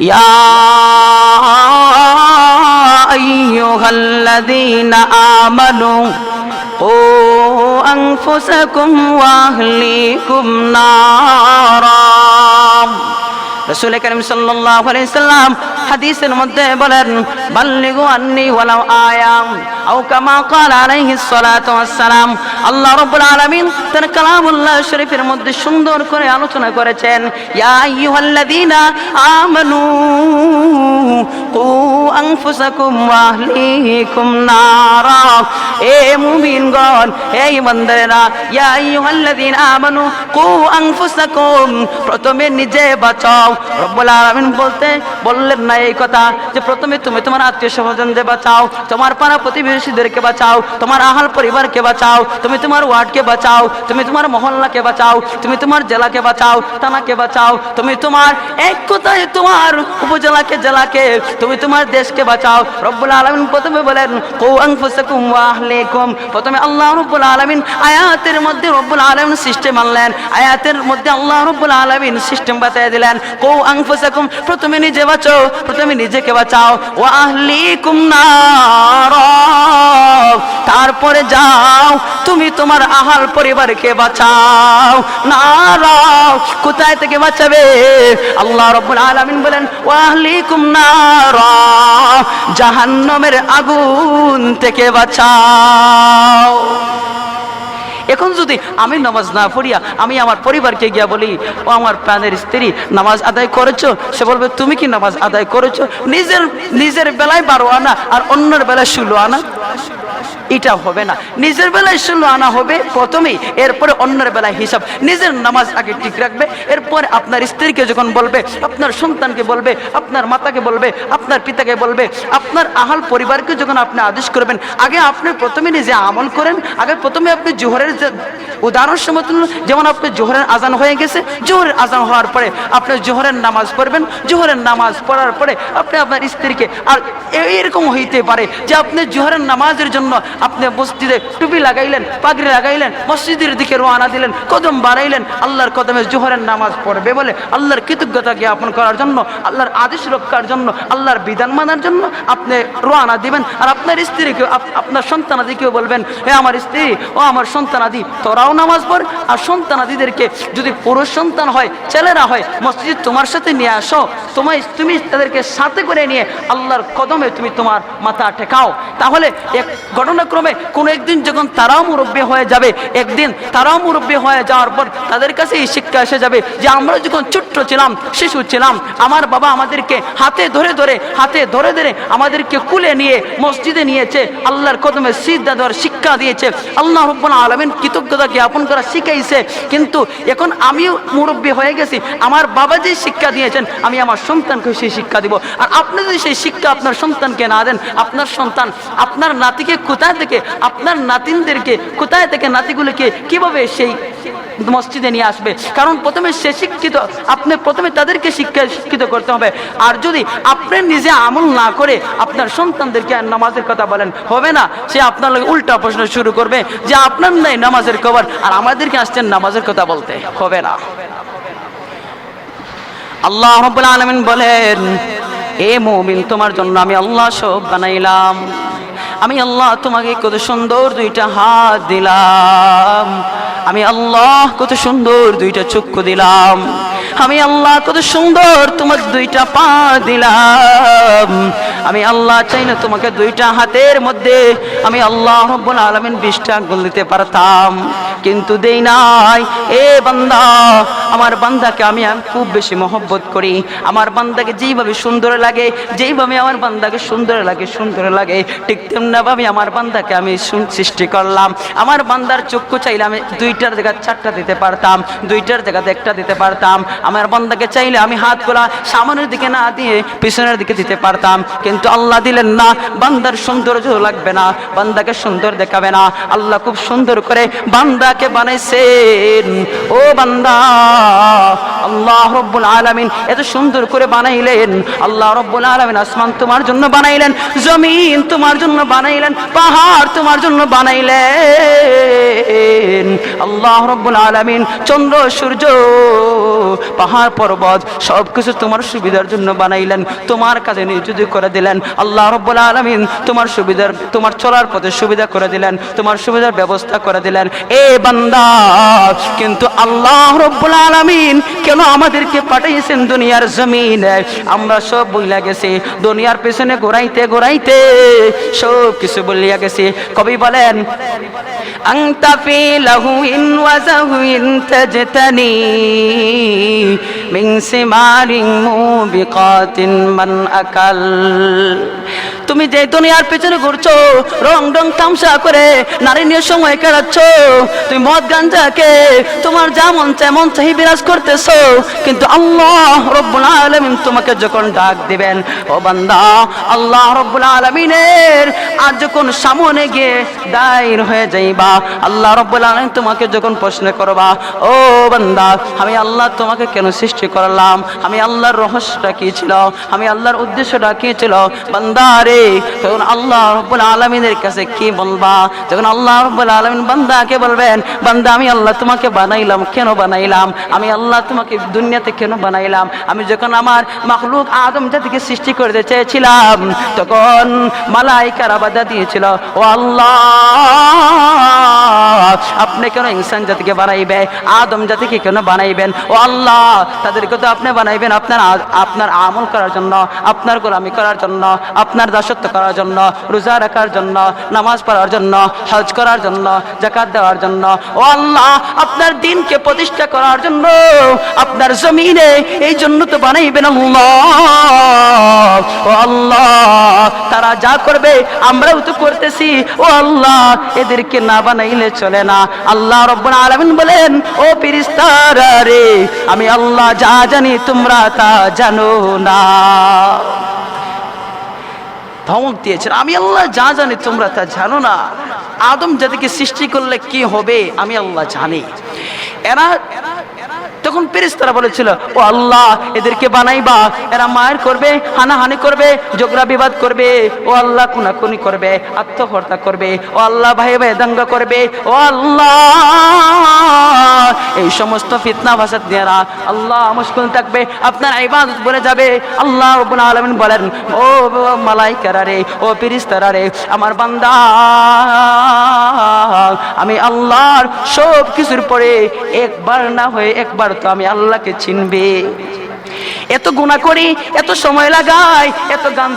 يا أيها الذين آمنوا قوا أنفسكم وأهليكم نارا রসুল করিম সাল্লাল্লাহু আলাইহি সাল্লাম হাদিসের মধ্যে বলেন, বাল্লিগু আন্নি ওয়ালাউ আয়াম আও কামা ক্বাল আলাইহিস সালাতু ওয়াসসালাম। আল্লাহ রাব্বুল আলামিন তার কালামুল্লাহ শরীফের মধ্যে সুন্দর করে আলোচনা করেছেন, ইয়া আইয়ুহাল্লাযীনা আমানু কু আনফুসাকুম ওয়া আহলিকুম নারা। এ মুমিনগণ, হে ইমানদারেরা ইয়া আইয়ুহাল্লাযীনা আমানু কু আনফুসাকুম, প্রথমে নিজে বাঁচাও বলতে, বললেন না এই কথা যে প্রথমে তুমি তোমার আত্মীয় স্বজনদের বাঁচাও, তোমার পাড়া প্রতিবেশীদেরকে বাঁচাও, তোমার আহাল পরিবারকে বাঁচাও, তুমি তোমার ওয়ার্ডকে বাঁচাও, তুমি তোমার মহল্লাকে বাঁচাও, তুমি তোমার জেলাকে বাঁচাও, থানাকে বাঁচাও, তুমি তোমার এক কথায় তোমার উপজেলাকে, জেলাকে, তুমি তোমার দেশকে বাঁচাও। রব্বুল আলামিন প্রথমে বলেন কৌ আনফুসাকুম ওয়া আহলিকুম। প্রথমে আল্লাহ রব্বুল আলামিন আয়াতের মধ্যে রব্বুল আলামিন সিস্টেম আনলেন। আয়াতের মধ্যে আল্লাহ রব্বুল আলামিন সিস্টেম বাতায় দিলেন। কৌ আনফুসাকুম, প্রথমে নিজে বাঁচো, প্রথমে নিজেকে বাঁচাও। ওয়া আহলিকুম নার। তারপরে যাও, তুমি তোমার আহাল পরিবারকে বাঁচাও। নারা, কোথায় থেকে বাঁচাবে? আল্লাহ রব্বুল আলামিন বলেন, ওয়া আহলিকুম নারা। জাহান্নামের আগুন থেকে বাঁচাও। এখন যদি আমি নামাজ না পড়িয়া আমি আমার পরিবারকে গিয়া বলি, ও আমার প্রাণের স্ত্রী, নামাজ আদায় করেছ? সে বলবে, তুমি কি নামাজ আদায় করেছ? নিজের নিজের বেলায় বারো আনা আর অন্যের বেলায় ষোলো আনা। এটা হবে না। নিজের বেলায় ষোলো আনা হবে প্রথমেই, এরপরে অন্যের বেলায় হিসাব। নিজের নামাজ আগে ঠিক রাখবে, এরপরে আপনার স্ত্রীকে যখন বলবে, আপনার সন্তানকে বলবে, আপনার মাতাকে বলবে, আপনার পিতাকে বলবে, আপনার আহাল পরিবারকে যখন আপনি আদেশ করবেন, আগে আপনি প্রথমে নিজে আমল করেন, আগে প্রথমে আপনি জোহরের যে উদাহরণ সমতুল যেমন আপনি জোহরের আজান হয়ে গেছে, জোহরের আজান হওয়ার পরে আপনি জোহরের নামাজ পড়বেন, জোহরের নামাজ পড়ার পরে আপনি আপনার স্ত্রীকে, আর এইরকম হইতে পারে যে আপনি জোহরের নামাজের জন্য আপনি মসজিদে টুপি লাগাইলেন, পাগড়ি লাগাইলেন, মসজিদের দিকে রোয়ানা দিলেন, কদম বাড়াইলেন, আল্লাহর কদমে জোহরের নামাজ পড়বে বলে আল্লাহর কৃতজ্ঞতা জ্ঞাপন করার জন্য, আল্লাহর আদেশ রক্ষার জন্য, আল্লাহর বিধান মানার জন্য আপনি রোয়ানা দিবেন। আর আপনার স্ত্রীকে আপ- আপনার সন্তানাদিকেও বলবেন, হে আমার স্ত্রী, ও আমার সন্তানাদি, তোরাও নামাজ পড়। আর সন্তানাদিদেরকে যদি পুরুষ সন্তান হয়, ছেলেরা হয়, মসজিদ তোমার সাথে নিয়ে আসো। তোমায়, তুমি তাদেরকে সাথে করে নিয়ে আল্লাহর কদমে তুমি তোমার মাথা ঠেকাও। তাহলে এক ঘটনাক্রমে কোনো একদিন যখন তারাও মুরব্বী হয়ে যাবে, একদিন তারাও মুরব্বী হয়ে যাওয়ার পর তাদের কাছে এই শিক্ষা এসে যাবে যে আমরা যখন ছোট্ট ছিলাম, শিশু ছিলাম, আমার বাবা আমাদেরকে হাতে ধরে ধরে, হাতে ধরে ধরে আমাদেরকে কুলে নিয়ে, মসজিদে নিয়েছে, আল্লাহর কদমে সিদ্ধা দেওয়ার শিক্ষা দিয়েছে। আল্লাহ রব্বুল আলমিন কৃতজ্ঞতা জ্ঞাপন করা শিখাইছে। কিন্তু এখন আমিও মুরব্বী হয়ে গেছি, আমার বাবা যে শিক্ষা দিয়েছেন, আমি আমার সন্তানকে সেই শিক্ষা দিব। আর আপনি যদি সেই শিক্ষা আপনার সন্তানকে না দেন, আপনার সন্তান আপনার নাতিকে কোথায় থেকে আপনার নাতিনদেরকে, কোথায় থেকে নাতিগুলোকে কীভাবে সেই মসজিদে নিয়ে আসবে? কারণ প্রথমে সে শিক্ষিত, আপনি প্রথমে তাদেরকে শিক্ষা শিক্ষিত করতে হবে। আর যদি আপনি নিজে আমল না করে আপনার সন্তানদেরকে আর নামাজের কথা বলেন, হবে না। সে আপনার উল্টা প্রশ্ন শুরু করবে যে, আপনার নেই নামাজের খবর, আর আমাদেরকে আসছেন নামাজের কথা বলতে। হবে না। আল্লাহ রব্বুল আলামিন বলেন এ মুমিন, তোমার জন্য আমি আল্লাহ সব বানাইলাম। আমি আল্লাহ তোমাকে কত সুন্দর দুইটা হাত দিলাম। আমি আল্লাহ কত সুন্দর দুইটা চক্ষু দিলাম। আমি আল্লাহ কত সুন্দর তোমার দুইটা পা দিলাম। আমি আল্লাহ চাই না তোমাকে দুইটা হাতের মধ্যে আমি আল্লাহ রব্বুল আলামিন বিশটা আঙ্গুল দিতে পারতাম। কিন্তু দেই নাই। এ বান্দা, আমার বান্দাকে আমি খুব বেশি মহব্বত করি। আমার বান্দাকে যেইভাবে সুন্দর লাগে যেইভাবে আমার বান্দাকে সুন্দর লাগে সুন্দর লাগে, ঠিক তেমনিভাবে আমার বান্দাকে আমি সৃষ্টি করলাম। আমার বান্দার চক্ষু চাইলে আমি দুইটার জায়গায় চারটা দিতে পারতাম, দুইটার জায়গাতে একটা দিতে পারতাম। আমার বান্দাকে চাইলে আমি হাত খোলা সামনের দিকে না দিয়ে পিছনের দিকে দিতে পারতাম। কিন্তু আল্লাহ দিলেন না, বান্দার সৌন্দর্য লাগবে না, বান্দাকে সুন্দর দেখাবে না। আল্লাহ খুব সুন্দর করে বান্দাকে বানাইছেন। ও বান্দা, আল্লাহ রব্বুল আলামিন এত সুন্দর করে বানাইলেন। আল্লাহ রব্বুল আলামিন আসমান তোমার জন্য বানাইলেন, জমিন তোমার জন্য বানাইলেন, পাহাড় তোমার জন্য বানাইলেন। আল্লাহ রব্বুল আলামিন চন্দ্র, সূর্য, পাহাড়, পর্বত সব কিছু তোমার সুবিধার জন্য বানাইলেন, তোমার কাছে নিয়োজিত করে দিলেন। আল্লাহ রব্বুল আলামিন তোমার সুবিধার, তোমার চলার পথে সুবিধা করে দিলেন, তোমার সুবিধার ব্যবস্থা করে দিলেন। এ বান্দা, কিন্তু আল্লাহ রব্বুল আলামিন কেন আমাদেরকে পাঠিয়েছেন দুনিয়ার জমিনে? আমরা সব বইলা গেছে, দুনিয়ার পেছনে ঘোরাইতে ঘোরাইতে সব কিছু বলিয়া গেছে। কবি বলেন, আংতা ফি লাহুইন ওয়াজাহু ইন তাজতানি মিন সিমারিন মুবিকাতিন মান আকাল। তুমি যে দুনিয়ার পেছনে ঘুরছো, রং রং তামসা করে নারী নিয়ে সময় কাটাচ্ছ, তুমি মদ গাঞ্জাকে তোমার যেমন তেমন চাহি বিরাজ করতেছো। কিন্তু আল্লাহ রব্বুল আলামিন তোমাকে যখন ডাক দিবেন, ও বান্দা, আল্লাহ রব্বুল আলামিনের আর যখন সামনে গিয়ে দায়ের হয়ে যাইবা, আল্লাহ রব্বুল আলামিন তোমাকে যখন প্রশ্ন করবা, ও বান্দা, আমি আল্লাহ তোমাকে কেন সৃষ্টি করলাম? আমি আল্লাহর রহস্যটা কি ছিল? আমি আল্লাহর উদ্দেশ্যটা কি ছিল? বান্দা তখন আল্লাহ রব্বুল আলমিনের কাছে কি বলবা? যখন আল্লাহ রব্বুল আলমিন বান্দাকে বলবেন, বান্দা, আমি আল্লাহ তোমাকে বানাইলাম, কেন বানাইলাম? আমি আল্লাহ তোমাকে দুনিয়াতে কেন বানাইলাম? আমি যখন আমার মাখলুক আদম জাতিকে সৃষ্টি করতে চেয়েছিলাম, তখন মালাইকারা বাধা দিয়েছিল, ও আল্লাহ আপনি কেন ইনসান জাতিকে বানাইবে আদম জাতিকে কেন বানাইবেন? ও আল্লাহ, তাদেরকে তো আপনি বানাইবেন আপনার আপনার আমল করার জন্য, আপনার গোলামি করার জন্য, আপনার দাসত্ব করার জন্য, রোজা রাখার জন্য, নামাজ পড়ার জন্য, হজ করার জন্য জাকাত দেওয়ার জন্য। ও আল্লাহ, আপনার দিনকে প্রতিষ্ঠা করার জন্য আপনার জমিনে এই জন্য তো বানাইবেন আল্লাহ। ও আল্লাহ, তারা যা করবে আমরাও তো করতেছি। ও আল্লাহ, এদেরকে না বানাইলে চলে না। আল্লাহ রব্বুল আলামিন বলেন, ও ফিরিস্তারা রে, আমি আল্লাহ যা জানি তোমরা তা জানো না। ধমক দিয়েছেন, আমি আল্লাহ যা জানি তোমরা তা জানো না। আদম জাতিকে সৃষ্টি করলে কি হবে, আমি আল্লাহ জানি। এরা তখন পেরিস্তারা বলেছিল, ও আল্লাহ, এদেরকে বানাইবা। এরা মায়ের করবে, হানাহানি করবে, ঝগড়া বিবাদ করবে। ও আল্লাহ কুনাকুনি করবে, আত্মহত্যা করবে। ও আল্লাহ, ভাই ভাই, দাঙ্গা করবে। ও আল্লাহ, এই সমস্ত ফিতনা ভাষা দেরা আল্লাহ মুশকিল থাকবে, আপনার ইবাদত বলে যাবে। আল্লাহ রব্বুল আলামিন বলেন, ও মালাইকারা রে, ও ফেরেশতারা রে, আমার বান্দা, আমি আল্লাহর সব কিছুর পরে একবার না হয়ে একবার তো আমি আল্লাহকে চিনবে। এত গুণা করি, এত সময় লাগাই, এত গান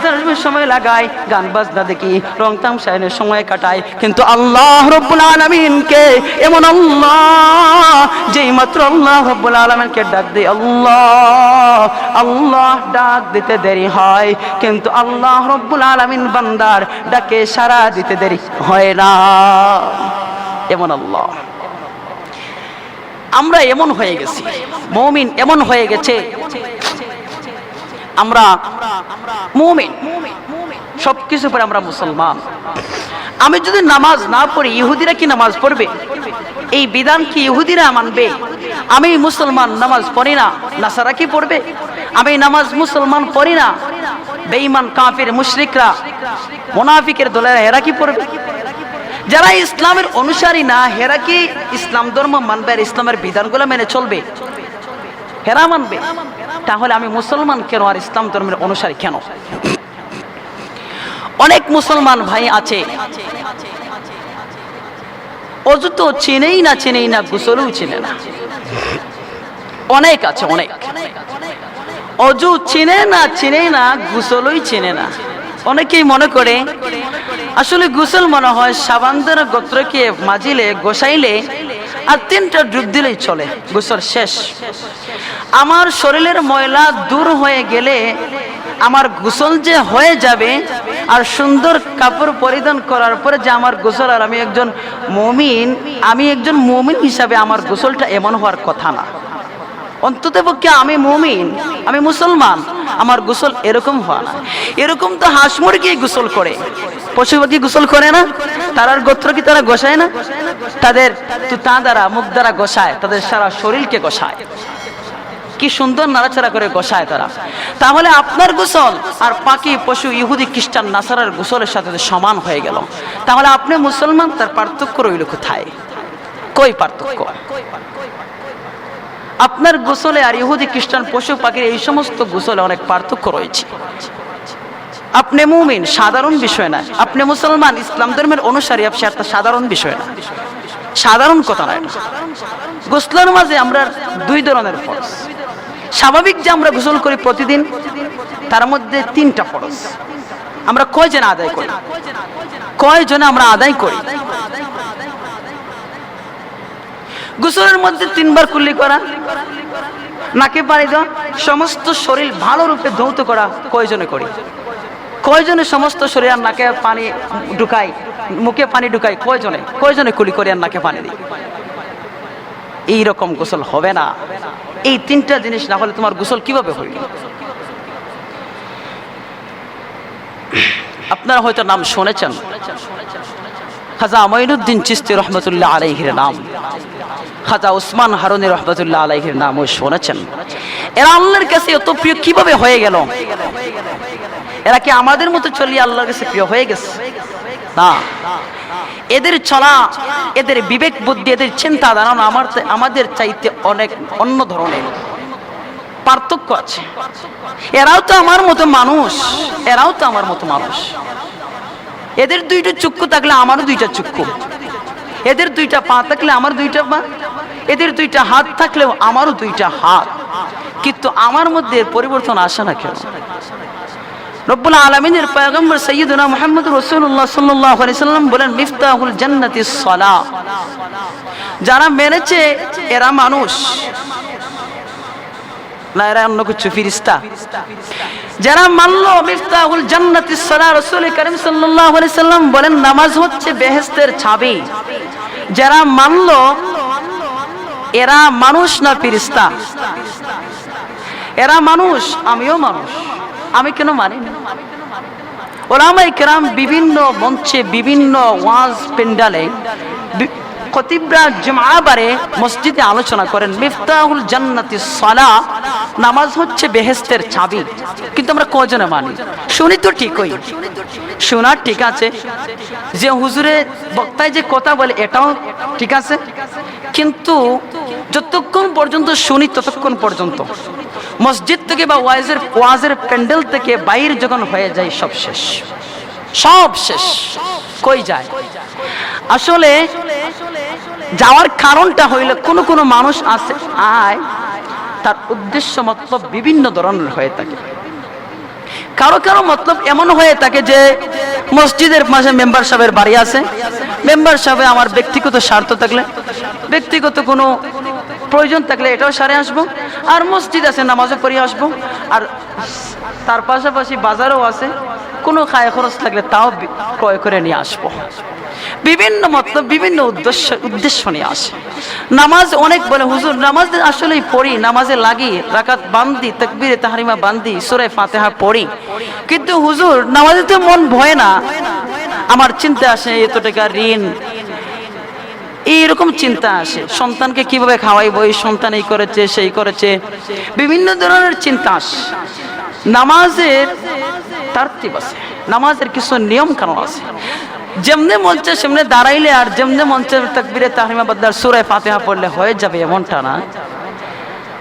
সময় লাগাই, গান বাজনা দেখি, রং তামসায়নের সময় কাটাই। কিন্তু আল্লাহ রব্বুল আলমিনকে, এমন আল্লাহ, যেই মাত্র আল্লাহ রব্বুল আলমিনকে ডাক দেয় আল্লাহ আল্লাহ ডাক দিতে দেরি হয়। কিন্তু আল্লাহ রব্বুল আলমিন বান্দার ডাকে সারা দিতে দেরি হয় না। এমন আল্লাহ। আমরা এমন হয়ে গেছি। মমিন এমন হয়ে গেছে। আমরা মুমিন। সব কিছু পরে আমরা মুসলমান। আমি যদি নামাজ না পড়ি, ইহুদিরা কি নামাজ পড়বে? এই বিধান কি ইহুদিরা মানবে? আমি মুসলমান নামাজ পড়ি না, নাসারা কি পড়বে? আমি নামাজ মুসলমান পড়ি না, বেঈমান, কাফির, মুশরিকরা, মোনাফিকের দলেরা, এরা কি পড়বে? যারা ইসলামের অনুসারী না, হেরা কি ইসলাম ধর্ম মানবে আর ইসলামের বিধানগুলো মেনে চলবে? হেরা মানবে? তাহলে আমি মুসলমান কেন আর ইসলাম ধর্মের অনুসারী কেন? অনেক মুসলমান ভাই আছে। অজু তো চিনেই না চিনেই না, গুসলও চিনে না। অনেক আছে, অনেক। অজু চিনে না চিনে না, গুসলই চিনে না। অনেকেই মনে করে আসলে গোসল মনে হয় সাবানদের গোত্রকে মাজিলে, গোসাইলে আর তিনটা ডুব দিলেই চলে, গোসল শেষ। আমার শরীরের ময়লা দূর হয়ে গেলে আমার গোসল যে হয়ে যাবে আর সুন্দর কাপড় পরিধান করার পরে যে আমার গোসল আর আমি একজন মমিন, আমি একজন মমিন হিসাবে আমার গোসলটা এমন হওয়ার কথা না। অন্তত পক্ষে আমি মমিন, আমি মুসলমান, আমার গোসল এরকম হওয়া না। এরকম তো হাঁস মুরগি গোসল করে। পশু পাখি গোসল করে না? তারার গোত্র কি তারা গোসায় না? তাদের তো দ্বারা, মুখ দ্বারা গোসায়, তাদের সারা শরীরকে গোসায়। কি সুন্দর নাড়াচাড়া করে গোসায় তারা। তাহলে আপনার গোসল আর পাখি পশু ইহুদি, খ্রিস্টান, নাসারার গোসলের সাথে সমান হয়ে গেল। তাহলে আপনি মুসলমান, তার পার্থক্য রইল কোথায়? কই পার্থক্য? আপনার গোসলে আর ইহুদি, খ্রিস্টান, পশু পাখির এই সমস্ত গোসলে অনেক পার্থক্য রয়েছে। আপনি মুমিন, সাধারণ বিষয় না। আপনি মুসলমান, ইসলাম ধর্মের অনুসারী, আপনি একটা সাধারণ বিষয় না। সাধারণ কথা নয় গোসলের মাঝে আমরা দুই ধরনের ফরজ। স্বাভাবিক যে আমরা গোসল করি প্রতিদিন, তার মধ্যে তিনটা ফরজ। আমরা কয়জন আদায় করি? কয়জনে আমরা আদায় করি? গোসলের মধ্যে তিনবার কুল্লি করা, নাকে পানি দেওয়া, সমস্ত শরীর ভালো রূপে ধৌত করা কয়জনে করি? কয়জনে সমস্ত শরীর নাকে পানি ঢুকাই মুখে পানি ঢুকাই কয়জনে? কয়জনে কুলি করে নাকে পানি দিই এই রকম গোসল হবে না। এই তিনটা জিনিস না হলে তোমার গোসল কীভাবে হইল? আপনারা হয়তো নাম শুনেছেন। খাজা মঈনুদ্দিন চিস্তি রহমতুল্লাহ আলাইহির নাম। খাজা উসমান হারুনি রহমতুল্লাহ আলাইহির নাম ওই শুনেছেন। এরা আল্লাহর কাছে এত প্রিয়, কীভাবে হয়ে গেল? এরা কি আমাদের মতো চলিয়ে আল্লাহর কাছে প্রিয় হয়ে গেছে? না। এদের চলা, এদের বিবেক বুদ্ধি, এদের চিন্তা ধারণা আমার আমাদের চাইতে অনেক অন্য ধরনের। পার্থক্য আছে। এরাও তো আমার মতো মানুষ। এরাও তো আমার মতো মানুষ। এদের দুইটা চক্ষু থাকলে আমারও দুইটা চক্ষু। এদের দুইটা পা থাকলে আমার দুইটা পা। এদের দুইটা হাত থাকলেও আমারও দুইটা হাত। কিন্তু আমার মধ্যে পরিবর্তন আসে না কেন? রব্বুল আলমিনের পয়গম্বর সৈয়দুনা মোহাম্মদ রসুল্লাহ সাল্লাহ সাল্লাম বলেন, মিফতাহুল জান্নাতি সলা যারা মেনেছে এরা মানুষ। না, এরা অন্য কিছু, ফিরিস্তা। যারা মানলো, মিফতাহুল জান্নাতি সলা রসুল করিম আলাইহি সাল্লাম বলেন, নামাজ হচ্ছে বেহেস্তের ছাবি। যারা মানলো, এরা মানুষ না ফিরিস্তা? এরা মানুষ, আমিও মানুষ। আমি কেন মানি? না ওলামাই কেরাম বিভিন্ন মঞ্চে, বিভিন্ন ওয়াজ পেন্ডালে খতিবরা জমাবারে মসজিদে আলোচনা করেন, মিফতাহুল জান্নাতি সালা নামাজ হচ্ছে বেহেস্তের চাবি। কিন্তু আমরা কজনে মানি? শুনি তো ঠিকই। শোনার ঠিক আছে। যে হুজুরে বক্তায় যে কথা বলে, এটাও ঠিক আছে। কিন্তু যতক্ষণ পর্যন্ত শুনি, ততক্ষণ পর্যন্ত। মসজিদ থেকে বা ওয়াজের ওয়াজের প্যান্ডেল থেকে বাইরে যখন হয়ে যায়, সব শেষ। সব শেষ। কই যায়? আসলে যাওয়ার কারণটা হইলে, কোন কোন মানুষ আছে, আয়, তার উদ্দেশ্য, মতলব বিভিন্ন ধরনের হয়ে থাকে। কারও কারও মতলব এমন হয়ে থাকে যে মসজিদের মাঝে মেম্বার সাহেবের বাড়ি আছে। মেম্বার সাহেবে আমার ব্যক্তিগত স্বার্থ থাকলে, ব্যক্তিগত কোনো প্রয়োজন থাকলে এটাও সারে আসব। আর মসজিদ আছে, নামাজও পড়ে আসব। আর তার পাশাপাশি বাজারও আছে। কোনো খায় খরচ থাকলে তাও ক্রয় করে নিয়ে আসব। বিভিন্ন মতলব বিভিন্ন উদ্দেশ্য উদ্দেশ্য নিয়ে আসে। নামাজ অনেক বলে, হুজুর, নামাজ আসলেই পড়ি, নামাজে লাগি, রাকাত বান্দি, তকবিরে তাহারিমা বান্দি, সুরে ফাতেহা পড়ি। কিন্তু হুজুর, নামাজে তো মন ভয় না। আমার চিন্তা আসে এত টাকা ঋণ এইরকম চিন্তা আসে। সন্তানকে কীভাবে খাওয়াইবো? এই সন্তান এই করেছে, সেই করেছে। বিভিন্ন ধরনের চিন্তা আসে। নামাজের তারতিব আছে। নামাজের কিছু নিয়ম কানুন আছে। যেমনে মঞ্চে সেমনে দাঁড়াইলে আর যেমনে মঞ্চে তকবিরে তাহরিমা বদ্দার সুরায় ফাতেহা পড়লে হয়ে যাবে এমনটা না।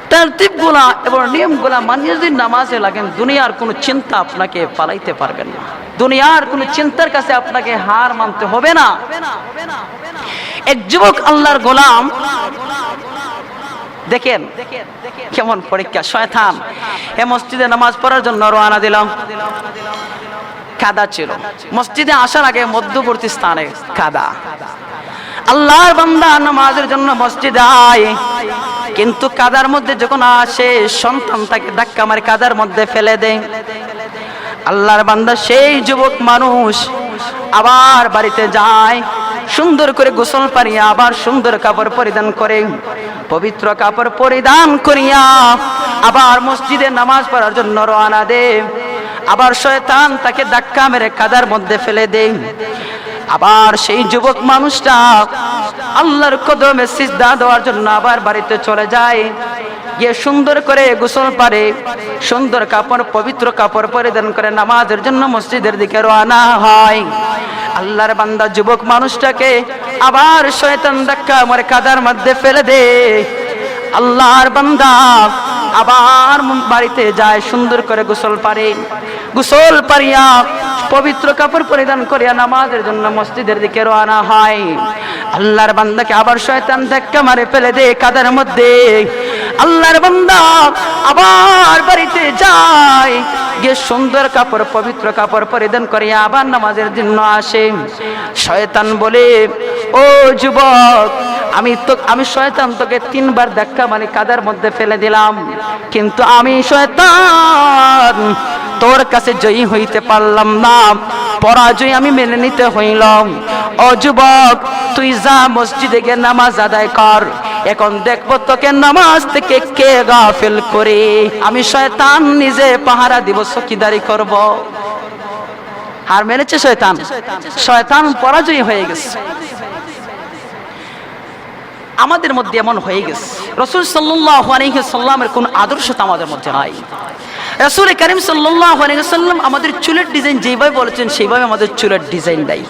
তারতিবগুলা এবং নিয়মগুলা মানিয়ে যদি নামাজে লাগেন, দুনিয়ার কোনো চিন্তা আপনাকে পালাইতে পারবেন না। দুনিয়ার কোনো চিন্তার কাছে আপনাকে হার মানতে হবে না। এক যুবক আল্লাহর গোলাম। দেখেন কেমন পরীক্ষা, শয়তান। এ মসজিদে নামাজ পড়ার জন্য রওনা দিলাম। কাদা ছিল। মসজিদে আসার আগে মধ্যবর্তী স্থানে কাদা। আল্লাহর বান্দা নামাজের জন্য মসজিদে আয়। কিন্তু কাদার মধ্যে যখন আসে, সন্তান তাকে ধাক্কা মারে, কাদার মধ্যে ফেলে দেয়। আল্লাহর বান্দা সেই যুবক মানুষ আবার বাড়িতে যায়। সুন্দর করে গোসল পারিয়া আবার সুন্দর কাপড় পরিধান করে, পবিত্র কাপড় পরিধান করিয়া আবার মসজিদে নামাজ পড়ার জন্য রওনা দে। আবার শয়তান তাকে ধাক্কা মেরে কাদার মধ্যে ফেলে দেয় আবার সেই যুবক মানুষটা আল্লাহর কদমে সিজদা দেওয়ার জন্য আবার বাড়িতে চলে যায়। গিয়ে সুন্দর করে গোসল পারে, সুন্দর কাপড়, পবিত্র কাপড় পরিধান করে নামাজের জন্য মসজিদের দিকে রওনা হয়। আল্লাহর বান্দা যুবক মানুষটাকে আবার শয়তান ধাক্কা মরে কাদার মধ্যে ফেলে দে। আল্লাহর বান্দা আবার বাড়িতে যায়, সুন্দর করে গোসল পারে। গোসল পারিয়া পবিত্র কাপড় পরিধান করিয়া নামাজের জন্য মসজিদের দিকে রওনা হয়। আল্লাহর বান্দাকে আবার শয়তান ধাক্কা মারে ফেলে দে কাদার মধ্যে। আল্লাহর বান্দা আবার বাড়িতে যাই গিয়ে সুন্দর কাপড়, পবিত্র কাপড় পরিধান করে আবার নামাজের জন্য আসে। শয়তান বলে, ও যুবক, আমি তো, আমি শয়তান তোকে তিনবার দেখা মানে কাদার মধ্যে ফেলে দিলাম। কিন্তু আমি শয়তান তোর কাছে জয়ী হইতে পারলাম না। পরাজয় আমি মেনে নিতে হইলাম। ও যুবক, তুই যা মসজিদে গিয়ে নামাজ আদায় কর। এখন দেখব তোকে নামাজ থেকে কে গাফেল করে। আমি শয়তান, নিজে পাহারা দিব চকিদারি করব। আর মেনেছে শয়তান? শয়তান পরাজয় হয়ে গেছে। আমাদের মধ্যে এমন হয়ে গেছে। রসুল সাল্লাহ সাল্লামের কোন আদর্শ তো আমাদের মধ্যে নাই। রসুল করিম সাল্লাম আমাদের চুলের ডিজাইন যেভাবে বলেছেন, সেইভাবে আমাদের চুলের ডিজাইন দেয়।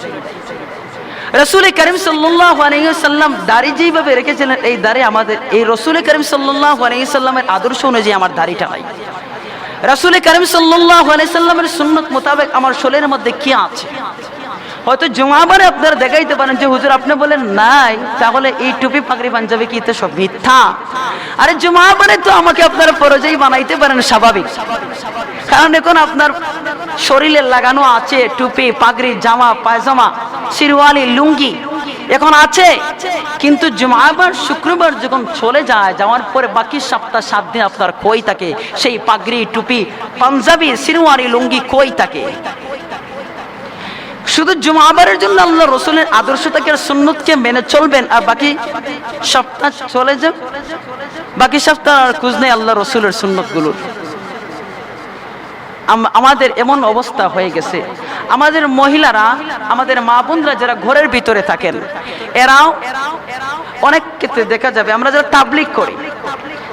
রসুল করিম সাল্লাম দাড়ি যেইভাবে রেখেছিলেন, এই দাড়ি আমাদের, এই রসুল করিম সাল্লাহ আদর্শ অনুযায়ী আমার দাড়িটা নাই রসুল করিম সাল্লাহ সাল্লামের সুন্নত মোতাবেক আমার শোলের মধ্যে কি আছে? হয়তো জুমাবারে আপনারা দেখাইতে পারেন যে হুজুর আপনি বলেন, নাই, তাহলে এই টুপি পাগড়ি পাঞ্জাবি কি তো সব মিথ্যা? আরে জুমাবারে তো আমাকে আপনারা পরজাই বানাইতে পারেন, স্বাভাবিক। কারণ এখন আপনার শরীরে লাগানো আছে টুপি, পাগড়ি, জামা, পায়জামা, শিরওয়ালি, লুঙ্গি, এখন আছে। কিন্তু জুমাবার, শুক্রবার যখন চলে যায়, যাওয়ার পরে বাকি সপ্তাহ, সাত দিন আপনার কই থাকে? সেই পাগড়ি, টুপি, পাঞ্জাবি, শিরওয়ালি, লুঙ্গি কই থাকে? শুধু জুমাবারের জন্য আল্লাহ রসুলের আদর্শটাকে আর সুন্নতকে মেনে চলবেন, আর বাকি সপ্তাহ চলে যান বাকি সপ্তাহ আর খুঁজ নেই আল্লাহ রসুলের সুন্নতগুলোর। আম- আমাদের এমন অবস্থা হয়ে গেছে। আমাদের মহিলারা, আমাদের মা বোনরা যারা ঘরের ভিতরে থাকেন, এরাও অনেক ক্ষেত্রে দেখা যাবে আমরা যারা তাবলিক করি।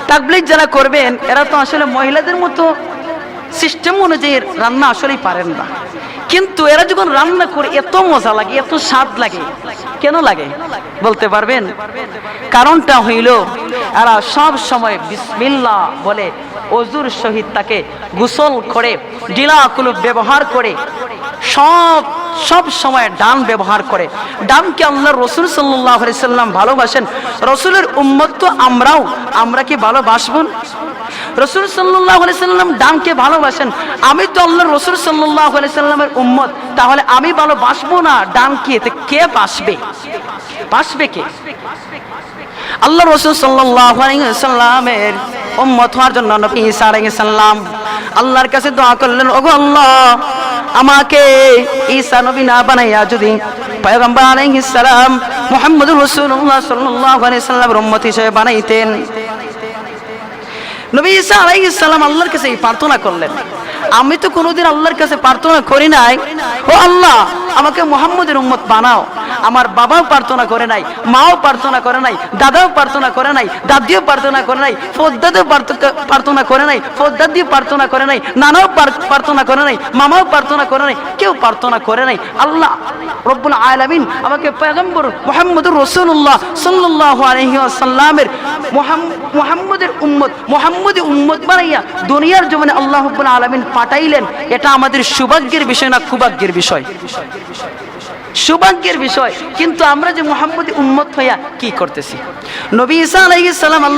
তাবলিক যারা করবেন, এরা তো আসলে মহিলাদের মতো সিস্টেম অনুযায়ী রান্না আসলেই পারেন না। কিন্তু এরা যখন রান্না করে, এত মজা লাগে, এত স্বাদ লাগে। কেন লাগে? বলতে পারবেন? কারণটা হইল, এরা সব সময় বিসমিল্লাহ বলে অজুর সহিত তাকে গোসল করে ডিলা কুলুপ ব্যবহার করে, সব সব সময় ডান ব্যবহার করে। ডানকে আল্লাহ রসুল সাল্লাহ সাল্লাম ভালোবাসেন? রসুলের উম্মত তো আমরাও, আমরা কি ভালোবাসবো? না? রসুল সাল্লাহ সাল্লাম ডানকে ভালোবাসেন। আমি তো আল্লাহ রসুল সাল্লাহ সাল্লামের উম্মত। তাহলে আমি ভালো ভালোবাসবো না ডানকে কে? বাসবে? বাসবে কে? আল্লাহ রসুল সাল্লামের উম্মত হওয়ার জন্য নবী আলাইহিস আল্লাহর কাছে দোয়া করলেন, ওগো আল্লাহ, আমাকে ঈসা নবী না বানাইয়া যদি পয়গম্বর আলাইহিস সালাম মুহাম্মদুর রাসূলুল্লাহ সাল্লাল্লাহু আলাইহি সাল্লামের উম্মত হিসেবে বানাইতেন নবী ইসা আলাইহিস সালাম আল্লাহর কাছে প্রার্থনা করলেন। আমি তো কোনোদিন আল্লাহর কাছে প্রার্থনা করি নাই। ও আল্লাহ, আমাকে মোহাম্মদের উম্মত বানাও। আমার বাবাও প্রার্থনা করে নাই, মাও প্রার্থনা করে নাই, দাদাও প্রার্থনা করে নাই, দাদিও প্রার্থনা করে নাই ফোদ্দাদেও প্রার্থনা করে নাই ফোদ্দাদিও প্রার্থনা করে নাই, নানাও প্রার্থনা করে নাই, মামাও প্রার্থনা করে নাই, কেউ প্রার্থনা করে নাই। আল্লাহ রব্বুল আলামিন আমাকে পয়গম্বর মোহাম্মদুর রসুল্লাহ ওয়াসাল্লামের মোহাম- মোহাম্মদের উম্মত, মোহাম্মদী উম্মত বানাইয়া দুনিয়ার জমানে আল্লাহ রব্বুল আলামিন পাঠাইলেন। এটা আমাদের সৌভাগ্যের বিষয় না কুভাগ্যের বিষয়? সৌভাগ্যের বিষয় কিন্তু আমরা যে মোহাম্মদ উম্মত হইয়া কি করতেছি? নবী ইসা আলাইসালাম আল্লাহ